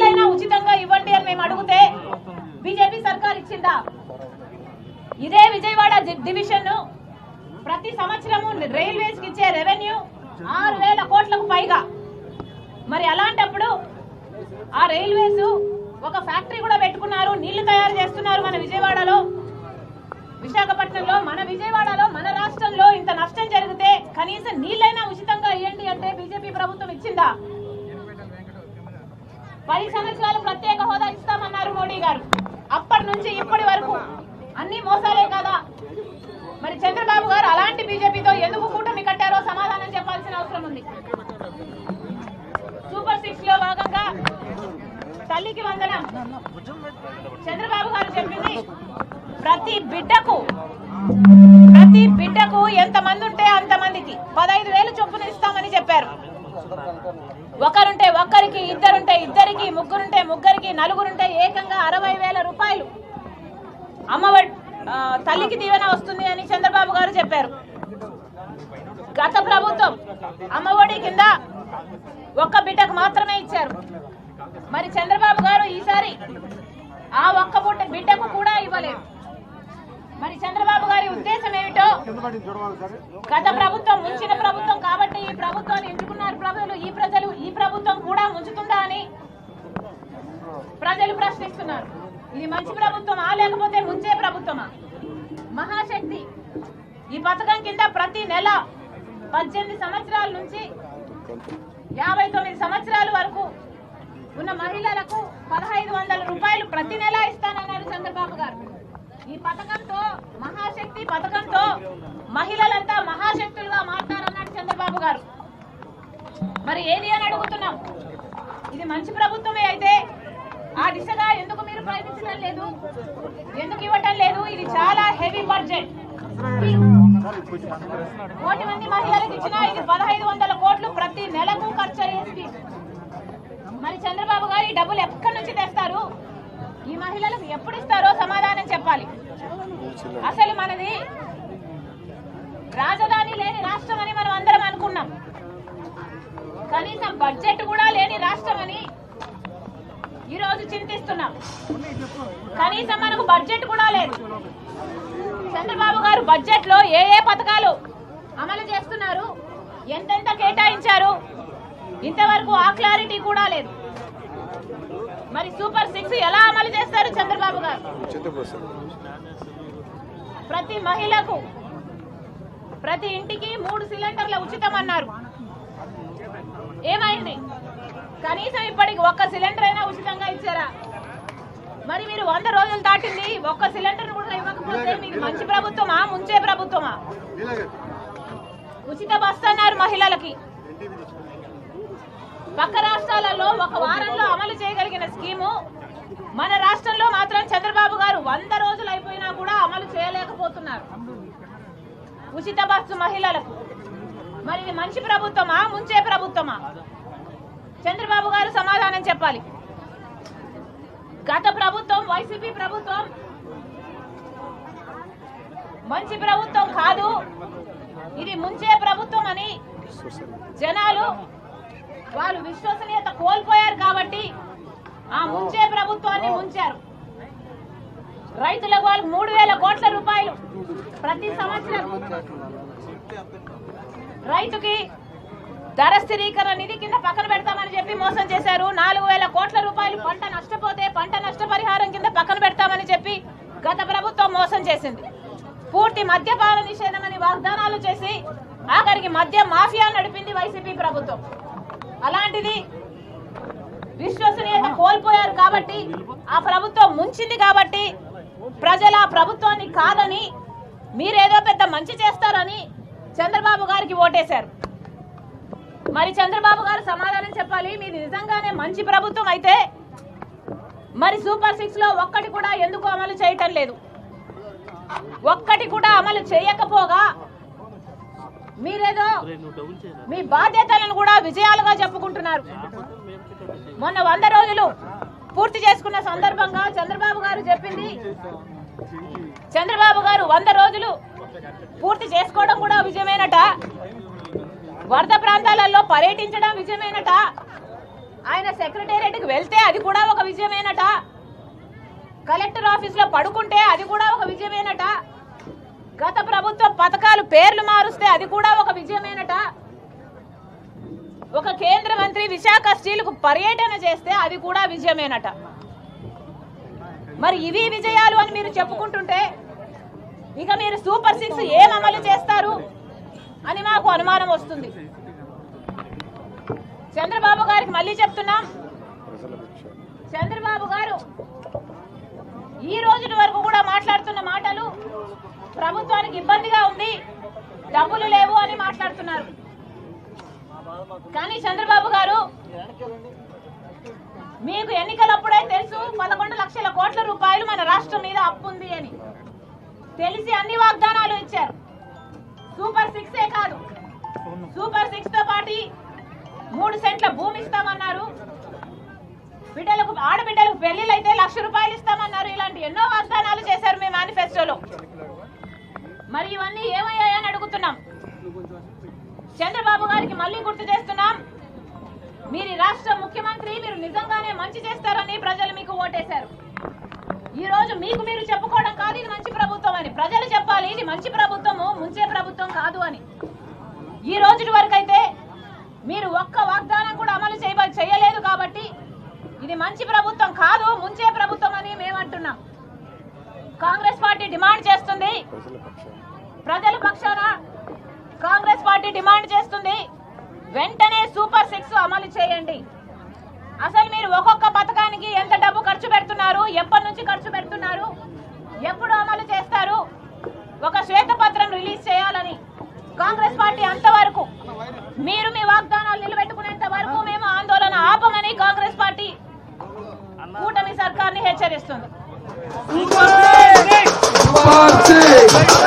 నీళ్ళైనా ఉచితంగా ఇవ్వండి అని మేము అడిగితే బీజేపీ సర్కార్ ఇచ్చిందా? ఇదే విజయవాడ డివిజన్ ప్రతి సంవత్సరము రైల్వేస్కి ఇచ్చే రెవెన్యూ ఆరు వేల కోట్లకు పైగా. మరి అలాంటప్పుడు ఆ రైల్వేస్ ఒక ఫ్యాక్టరీ కూడా పెట్టుకున్నారు నీళ్ళు తయారు చేస్తున్నారు మన విజయవాడలో. విశాఖపట్నంలో మన విజయవాడలో మన రాష్ట్రంలో ఇంత నష్టం జరిగితే కనీసం నీళ్ళైనా ఉచితంగా ఇవ్వండి అంటే బీజేపీ ప్రభుత్వం ఇచ్చిందా పది సంవత్సరాలు ప్రత్యేక హోదా ఇస్తామన్నారు మోడీ గారు అప్పటి నుంచి ఇప్పటి వరకు. అన్ని మోసాలే కదా. మరి చంద్రబాబు గారు అలాంటి బీజేపీతో ఎందుకు కూటమి కట్టారో సమాధానం చెప్పాల్సిన అవసరం ఉంది. సూపర్ సిక్స్లో భాగంగా తల్లికి వందనం. చంద్రబాబు గారు చెప్పింది ప్రతి బిడ్డకు ప్రతి బిడ్డకు ఎంత మంది ఉంటే అంత మందికి పదహైదు వేలు చొప్పున ఇస్తామని చెప్పారు. ఒకరు ముగ్గురుంటే ముగ్గురికి నలుగురుంటే ఏకంగా అరవై వేల రూపాయలు. అమ్మఒడి తల్లికి దీవెన వస్తుంది అని చంద్రబాబు గారు చెప్పారు. గత ప్రభుత్వం అమ్మఒడి కింద ఒక్క బిడ్డకు మాత్రమే ఇచ్చారు. మరి చంద్రబాబు గారు ఈసారి ఆ ఒక్క బుట్ట బిడ్డకు కూడా ఇవ్వలేదు. మరి చంద్రబాబు గారి ఉద్దేశం ఏమిటో గత ప్రభుత్వం ముంచిన ప్రభుత్వం కాబట్టి ఈ ప్రభుత్వాన్ని ఎంచుకున్నారు ప్రజలు ఈ ప్రజలు ఈ ప్రభుత్వం కూడా ముంచుతుందా అని ప్రజలు ప్రశ్నిస్తున్నారు. ఇది మంచి ప్రభుత్వమా లేకపోతే ముంచే ప్రభుత్వమా? మహాశక్తి ఈ పథకం కింద ప్రతి నెల పద్దెనిమిది సంవత్సరాల నుంచి యాభై తొమ్మిది సంవత్సరాల వరకు ఉన్న మహిళలకు పదహైదు వందల రూపాయలు ప్రతి నెల ఇస్తానన్నారు చంద్రబాబు గారు. ఈ పథకంతో మహాశక్తి పథకంతో మహిళలంతా మహాశక్తులుగా మారుతారన్నాడు చంద్రబాబు గారు. మరి ఏది అని అడుగుతున్నాం? ఇది మంచి ప్రభుత్వమే అయితే ఆ దిశగా ఎందుకు మీరు ప్రయత్నించడం లేదు? ఎందుకు ఇవ్వటం లేదు? ఇది చాలా హెవీ బడ్జెట్ కోటి మంది మహిళలకు ఇచ్చిన ఇది పదహైదు వందల కోట్లు ప్రతి నెలకు ఖర్చు అయ్యేది. మరి చంద్రబాబు గారు ఈ డబ్బులు ఎక్కడి నుంచి తెస్తారు? ఈ మహిళలకు ఎప్పుడు ఇస్తారో సమాధానం చెప్పాలి. అసలు మనది రాజధాని లేని రాష్ట్రం అని మనం అందరం అనుకున్నాం. కనీసం బడ్జెట్ కూడా లేని రాష్ట్రం అని రోజు చింతిస్తున్నాం. కనీసం మనకు బడ్జెట్ కూడా లేదు. చంద్రబాబు గారు బడ్జెట్లో ఏ ఏ పథకాలు అమలు చేస్తున్నారు? ఎంతెంత కేటాయించారు? ఇంతవరకు ఆ క్లారిటీ కూడా లేదు. మరి సూపర్ సిక్స్ ఎలా అమలు చేస్తారు చంద్రబాబు గారు? ప్రతి మహిళకు ప్రతి ఇంటికి మూడు సిలిండర్ల ఉచితం అన్నారు. ఏమైంది? కనీసం ఇప్పటికి ఒక్క సిలిండర్ అయినా ఉచితంగా ఇచ్చారా? మరి మీరు వంద రోజులు దాటింది ఒక్క సిలిండర్ కూడా ఇవ్వకపోతే మీకు మంచి ప్రభుత్వమా ముంచే ప్రభుత్వమా? ఉచిత బస్సు అన్నారు మహిళలకి. పక్క రాష్ట్రాలలో ఒక వారంలో అమలు చేయగలిగిన స్కీము మన రాష్ట్రంలో మాత్రం చంద్రబాబు గారు వంద రోజులు అయిపోయినా కూడా అమలు చేయలేకపోతున్నారు. ఉచిత బస్సు మహిళలకు. మరి ఇది మంచి ప్రభుత్వమా ముంచే ప్రభుత్వమా? చంద్రబాబు గారు సమాధానం చెప్పాలి. గత ప్రభుత్వం వైసీపీ ప్రభుత్వం మంచి ప్రభుత్వం కాదు. ఇది ముంచే ప్రభుత్వం అని జనాలు వాళ్ళు విశ్వసనీయత కోల్పోయారు కాబట్టి ఆ ముంచే ప్రభుత్వాన్ని ముంచారు. రైతులకు వాళ్ళకి మూడు వేల కోట్ల రూపాయలు ప్రతి సంవత్సరం. రైతుకి ధర స్థిరీకరణ నిధి కింద పక్కన పెడతామని చెప్పి మోసం చేశారు. నాలుగు వేల కోట్ల రూపాయలు పంట నష్టపోతే పంట నష్టపరిహారం కింద పక్కన పెడతామని చెప్పి గత ప్రభుత్వం మోసం చేసింది. పూర్తి మద్యపాన నిషేధం అని వాగ్దానాలు చేసి ఆఖరికి మద్య మాఫియా నడిపింది వైసీపీ ప్రభుత్వం. అలాంటిది విశ్వసనీయత కోల్పోయారు కాబట్టి ఆ ప్రభుత్వం ముంచింది కాబట్టి ప్రజల ప్రభుత్వాన్ని కాదని మీరేదో పెద్ద మంచి చేస్తారని చంద్రబాబు గారికి ఓటేశారు. మరి చంద్రబాబు గారు సమాధానం చెప్పాలి. మీది నిజంగానే మంచి ప్రభుత్వం అయితే మరి సూపర్ సిక్స్లో ఒక్కటి కూడా ఎందుకు అమలు చేయటం లేదు? ఒక్కటి కూడా అమలు చేయకపోగా మీరేదో మీ బాధ్యతలను కూడా విజయాలుగా చెప్పుకుంటున్నారు. మొన్న వంద రోజులు పూర్తి చేసుకున్న సందర్భంగా చంద్రబాబు గారు చెప్పింది. చంద్రబాబు గారు వంద రోజులు పూర్తి చేసుకోవడం కూడా విజయమేనట. వరద ప్రాంతాలలో పర్యటించడం విజయమేనట. ఆయన సెక్రటేరియట్కి వెళ్తే అది కూడా ఒక విజయమేనట. కలెక్టర్ ఆఫీస్లో పడుకుంటే అది కూడా ఒక విజయమేనట. గత ప్రభుత్వ పథకాలు పేర్లు మారుస్తే అది కూడా ఒక విజయమేనట. ఒక కేంద్ర మంత్రి విశాఖ స్టీల్కు పర్యటన చేస్తే అది కూడా విజయమేనట. మరి ఇవి విజయాలు అని మీరు చెప్పుకుంటుంటే ఇక మీరు సూపర్ సిక్స్ ఏం అమలు చేస్తారు? అని మాకు అనుమానం వస్తుంది. చంద్రబాబు గారికి మళ్ళీ చెప్తున్నాం. చంద్రబాబు గారు ఈ రోజు వరకు కూడా మాట్లాడుతున్న మాటలు ప్రభుత్వానికి ఇబ్బందిగా ఉంది. డబ్బులు లేవు అని మాట్లాడుతున్నారు. కానీ చంద్రబాబు గారు మీకు ఎన్నికలప్పుడే తెలుసు పదకొండు లక్షల కోట్ల రూపాయలు మన రాష్ట్రం మీద అప్పు ఉంది అని. తెలిసి అన్ని వాగ్దానాలు ఇచ్చారు. సూపర్ సిక్స్ ఏ కాదు సూపర్ సిక్స్తో పాటు మూడు సెంట్ల భూమి ఇస్తామన్నారు. బిడ్డలకు ఆడబిడ్డలకు పెళ్ళిళ్ళు అయితే లక్ష రూపాయలు ఇస్తామన్నారు. ఇలాంటి ఎన్నో వాగ్దానాలు చేశారు మీ మేనిఫెస్టోలో మరి ఇవన్నీ ఏమయ్యాయని అడుగుతున్నాం. చంద్రబాబు గారికి మళ్ళీ గుర్తు చేస్తున్నాం. మీరు రాష్ట్ర ముఖ్యమంత్రి మీరు నిజంగానే మంచి చేస్తారని ప్రజలు మీకు ఓటేశారు. ఈ రోజు మీకు మీరు చెప్పుకోవడం కాదు ఇది మంచి ప్రభుత్వం అని. ప్రజలు చెప్పాలి ఇది మంచి ప్రభుత్వము ముంచే ప్రభుత్వం కాదు అని. ఈ రోజు వరకు అయితే మీరు ఒక్క వాగ్దానం కూడా అమలు చేయ చేయలేదు కాబట్టి ఇది మంచి ప్రభుత్వం కాదు ముంచే ప్రభుత్వం అని మేము అంటున్నాం కాంగ్రెస్ పార్టీ డిమాండ్ చేస్తుంది. ప్రజల పక్షాన కాంగ్రెస్ పార్టీ డిమాండ్ చేస్తుంది. వెంటనే సూపర్ సిక్స్ అమలు చేయండి. అసలు మీరు ఒక్కొక్క పథకానికి ఎంత డబ్బు ఖర్చు పెడుతున్నారు? ఎప్పటి నుంచి ఖర్చు పెడుతున్నారు? ఎప్పుడు అమలు చేస్తారు? ఒక శ్వేతపత్రం రిలీజ్ చేయాలని కాంగ్రెస్ పార్టీ అంతవరకు మీరు మీ వాగ్దానాలు నిలబెట్టుకునేంత వరకు మేము ఆందోళన ఆపమని కాంగ్రెస్ పార్టీ కూటమి సర్కార్ని హెచ్చరిస్తుంది.